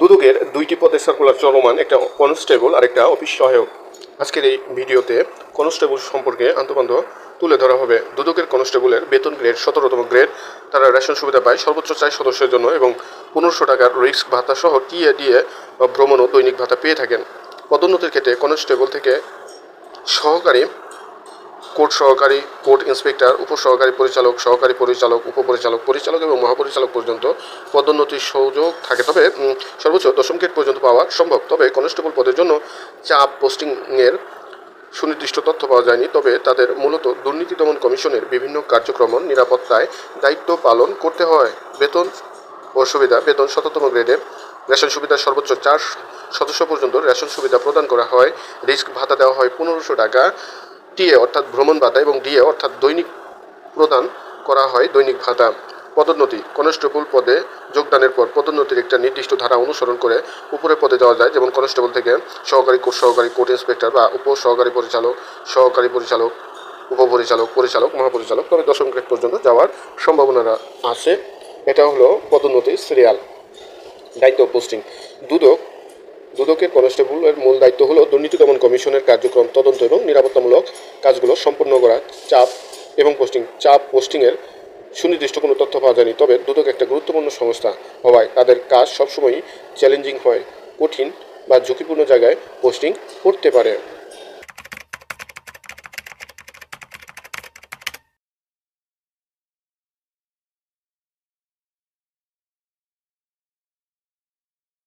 দুদকের দুইটি পদে সার্কুলার চলমান একটা কনস্টেবল আর একটা অফিস সহায়ক। আজকের এই ভিডিওতে কনস্টেবল সম্পর্কে আন্তপান্ত তুলে ধরা হবে। দুদকের কনস্টেবলের বেতন গ্রেড সতেরোতম গ্রেড তারা রেশন সুবিধা পায়, সর্বোচ্চ চার সদস্যের জন্য এবং পনেরোশো টাকার রিস্ক ভাতা সহ টিএ, ডিএ বা ভ্রমণ ও দৈনিক ভাতা পেয়ে থাকেন। পদোন্নতির ক্ষেত্রে কনস্টেবল থেকে সহকারী কোর্ট সহকারী, কোর্ট ইন্সপেক্টর, উপসহকারী পরিচালক, সহকারী পরিচালক, উপপরিচালক, পরিচালক এবং মহাপরিচালক পর্যন্ত পদোন্নতির সুযোগ থাকে। তবে সর্বোচ্চ দশম গ্রেড পর্যন্ত পাওয়া সম্ভব। তবে কনস্টেবল পদের জন্য চাপ পোস্টিংয়ের সুনির্দিষ্ট তথ্য পাওয়া যায়নি। তবে তাদের মূলত দুর্নীতি দমন কমিশনের বিভিন্ন কার্যক্রম নিরাপত্তায় দায়িত্ব পালন করতে হয়। বেতন ও সুবিধা, বেতন শততম গ্রেডের রেশন সুবিধা সর্বোচ্চ চার সদস্য পর্যন্ত রেশন সুবিধা প্রদান করা হয়। রিস্ক ভাতা দেওয়া হয় পনেরোশো টাকা। টিএ অর্থাৎ ভ্রমণ ভাতা এবং ডিএ অর্থাৎ দৈনিক প্রদান করা হয়, দৈনিক ভাতা পদোন্নতি। কনস্টেবল পদে যোগদানের পর পদোন্নতির একটা নির্দিষ্ট ধারা অনুসরণ করে উপরে পদে যাওয়া যায়, যেমন কনস্টেবল থেকে সহকারী সহকারী কোর্ট ইন্সপেক্টর বা উপ সহকারী পরিচালক সহকারী পরিচালক, উপপরিচালক, পরিচালক, মহাপরিচালক তবে দশম গ্রেড পর্যন্ত যাওয়ার সম্ভাবনা আছে। এটা হলো পদোন্নতি সিরিয়াল। দায়িত্ব পোস্টিং। দুদক দুদকের কনস্টেবলের মূল দায়িত্ব হল দুর্নীতি দমন কমিশনের কার্যক্রম তদন্ত এবং নিরাপত্তামূলক কাজগুলো সম্পন্ন করা, চাপ এবং পোস্টিং চাপ পোস্টিংয়ের সুনির্দিষ্ট কোনো তথ্য পাওয়া যায়নি। তবে দুদক একটা গুরুত্বপূর্ণ সংস্থা হওয়ায় তাদের কাজ সবসময়ই চ্যালেঞ্জিং হয়, কঠিন বা ঝুঁকিপূর্ণ জায়গায় পোস্টিং করতে পারে।